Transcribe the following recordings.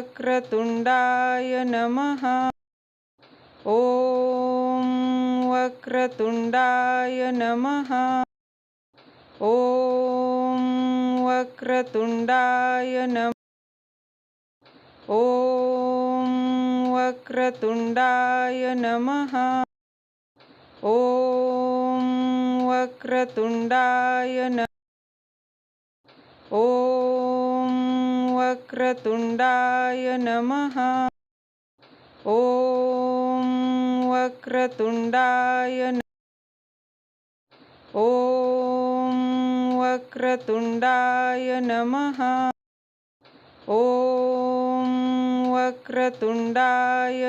वक्रतुंडाय नमः ॐ वक्रतुंडाय नमः ॐ वक्रतुंडाय नम ॐ वक्रतुंडाय नमः ॐ वक्रतुंडाय न वक्रतुण्डाय नमः। ॐ वक्रतुण्डाय ॐ वक्रतुण्डाय नमः। ॐ वक्रतुण्डाय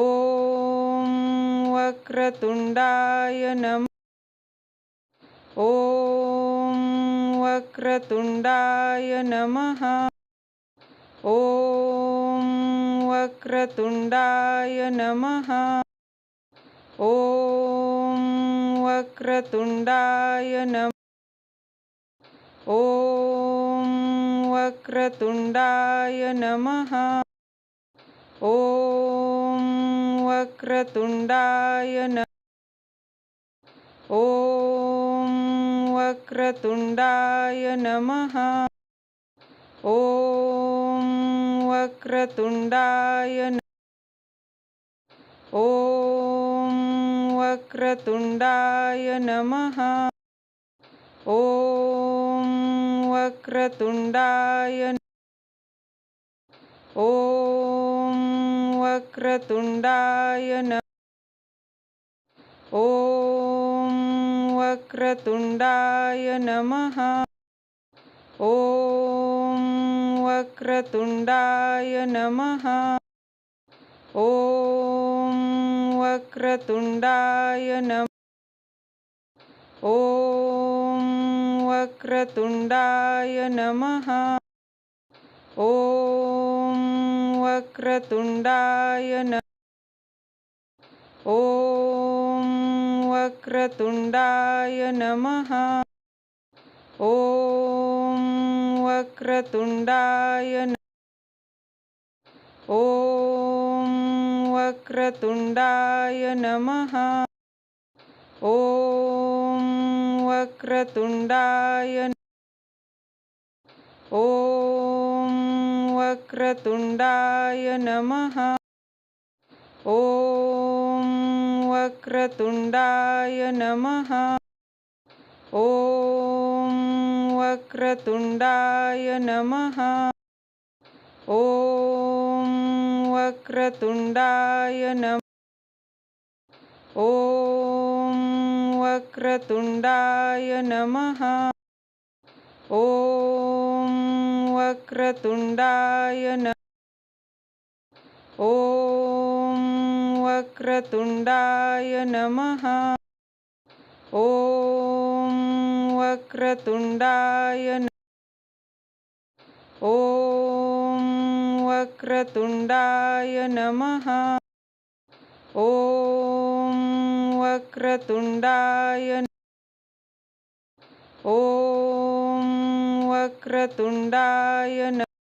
ॐ वक्रतुण्डाय नमः। ॐ वक्रतुंडाय नमः ॐ वक्रतुंडाय नमः ॐ वक्रतुंडाय नम ॐ वक्रतुंडाय नमः ॐ वक्रतुंडाय न ॐ वक्रतुण्डाय नमः। ॐ वक्रतुण्डाय ॐ वक्रतुण्डाय नमः। ॐ वक्रतुण्डाय ॐ वक्रतुण्डाय न वक्रतुण्डाय नमः। ॐ वक्रतुण्डाय नमः। ॐ वक्रतुण्डाय नमः। ॐ वक्रतुण्डाय नमः। ॐ वक्रतुण्डाय नमः। वक्रतुण्डाय नमः। ॐ वक्रतुण्डाय ॐ वक्रतुण्डाय नमः। ॐ वक्रतुण्डाय ॐ वक्रतुण्डाय नमः। ॐ वक्रतुंडाय नमः ॐ वक्रतुंडाय नमः ॐ वक्रतुंडाय नम ॐ वक्रतुंडाय नमः ॐ वक्रतुंडाय न वक्रतुण्डाय नमः। ॐ वक्रतुण्डाय ॐ वक्रतुण्डाय नमः। ॐ वक्रतुण्डाय ॐ वक्रतुण्डाय नमः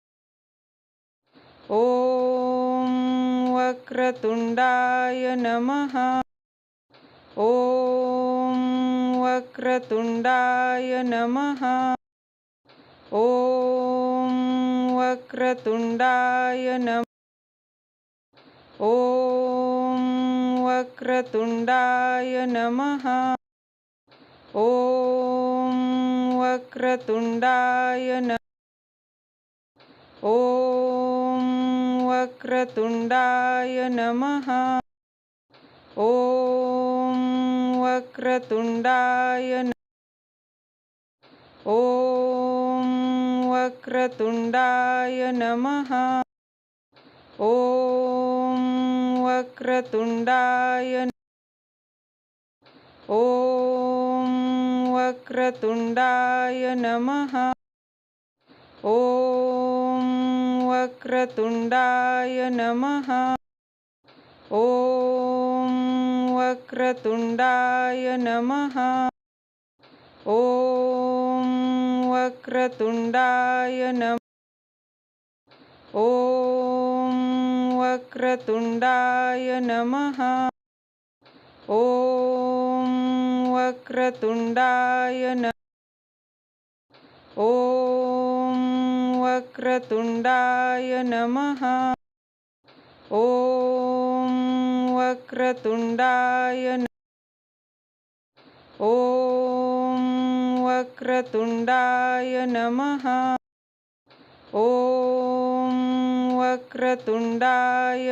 ॐ वक्रतुंडाय नमः। ॐ वक्रतुंडाय नमः। ॐ वक्रतुंडाय नम। ॐ वक्रतुंडाय नमः। ॐ वक्रतुंडाय न ॐ वक्रतुण्डाय नमः। ॐ वक्रतुण्डाय ॐ वक्रतुण्डाय नमः। ॐ वक्रतुण्डाय ॐ वक्रतुण्डाय नमः। ॐ वक्रतुण्डाय नमः ॐ वक्रतुण्डाय नमः ॐ वक्रतुण्डाय नमः ॐ वक्रतुण्डाय नमः ॐ वक्रतुण्डाय नमः वक्रतुण्डाय नमः। ॐ वक्रतुण्डाय ॐ वक्रतुण्डाय नमः। ॐ वक्रतुण्डाय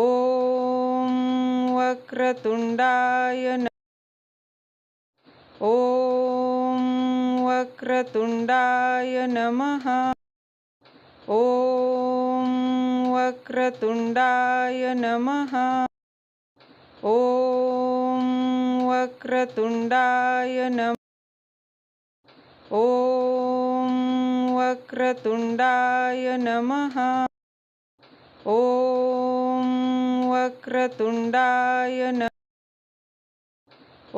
ॐ वक्रतुण्डाय ॐ वक्रतुण्डाय नमः ॐ वक्रतुण्डाय नमः ॐ वक्रतुण्डाय नमः ॐ वक्रतुण्डाय नमः ॐ वक्रतुण्डाय नमः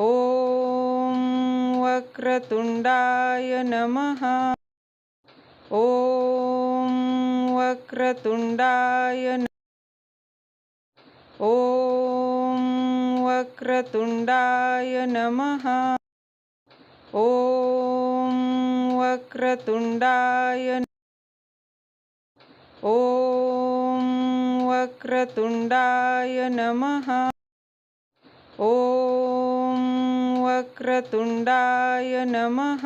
ॐ वक्रतुण्डाय नमः। ॐ वक्रतुण्डाय ॐ वक्रतुण्डाय नमः। ॐ वक्रतुण्डाय ॐ वक्रतुण्डाय नमः। ॐ वक्रतुण्डाय नमः।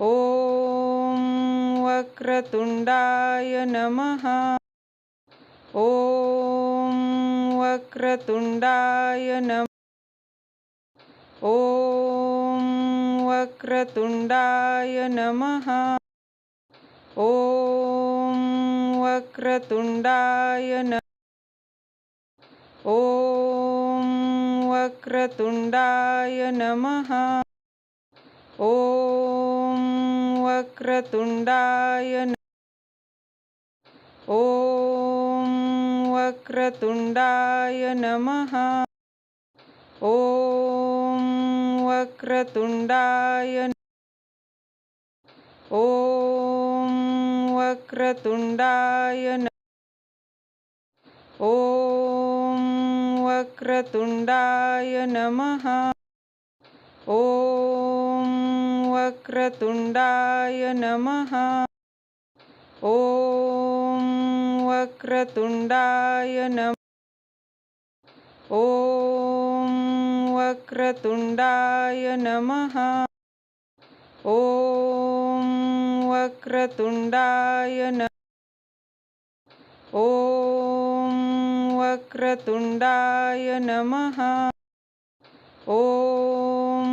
ॐ वक्रतुण्डाय नमः। ॐ वक्रतुण्डाय नमः। ॐ वक्रतुण्डाय नमः। ॐ वक्रतुण्डाय नमः। वक्रतुण्डाय नमः। ॐ वक्रतुण्डाय ॐ वक्रतुण्डाय नमः। ॐ वक्रतुण्डाय ॐ वक्रतुण्डाय वक्रतुण्डाय नमः। ॐ वक्रतुण्डाय नमः। ॐ वक्रतुण्डाय नमः। ॐ वक्रतुण्डाय नमः। ॐ वक्रतुण्डाय नमः। ॐ वक्रतुण्डाय नमः। ॐ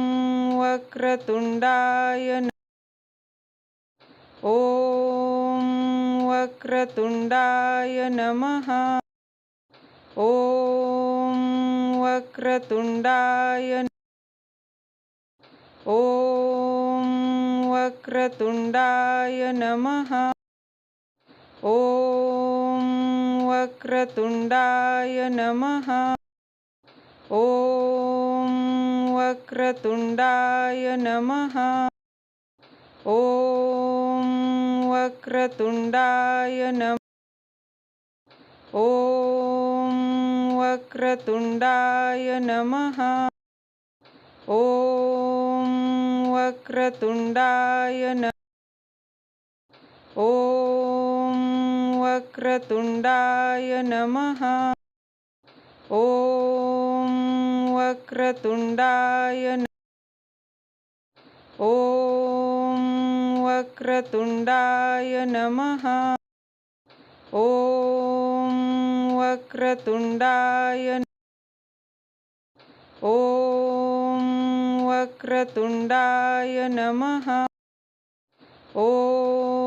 वक्रतुण्डाय ॐ वक्रतुण्डाय नमः। ॐ वक्रतुण्डाय ॐ वक्रतुण्डाय नमः। ॐ वक्रतुण्डाय नमः ॐ वक्रतुण्डाय नमः ॐ वक्रतुण्डाय नमः ॐ वक्रतुण्डाय नमः ॐ वक्रतुण्डाय नमः ॐ वक्रतुण्डाय नमः। ॐ वक्रतुण्डाय ॐ वक्रतुण्डाय नमः। ॐ वक्रतुण्डाय ॐ वक्रतुण्डाय नमः। ॐ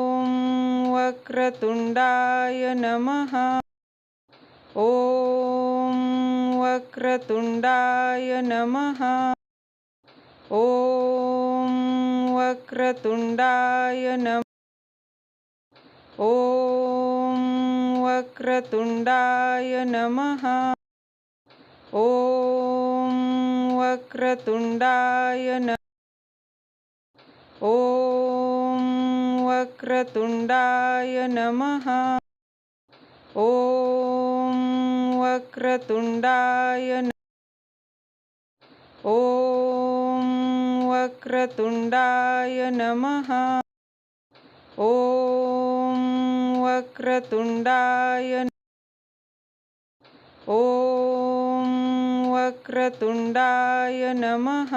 वक्रतुण्डाय नमः ॐ वक्रतुण्डाय नमः ॐ वक्रतुण्डाय नमः ॐ वक्रतुण्डाय नमः ॐ वक्रतुण्डाय वक्रतुण्डाय नमः। ॐ वक्रतुण्डाय ॐ वक्रतुण्डाय नमः। ॐ वक्रतुण्डाय ॐ वक्रतुण्डाय नमः।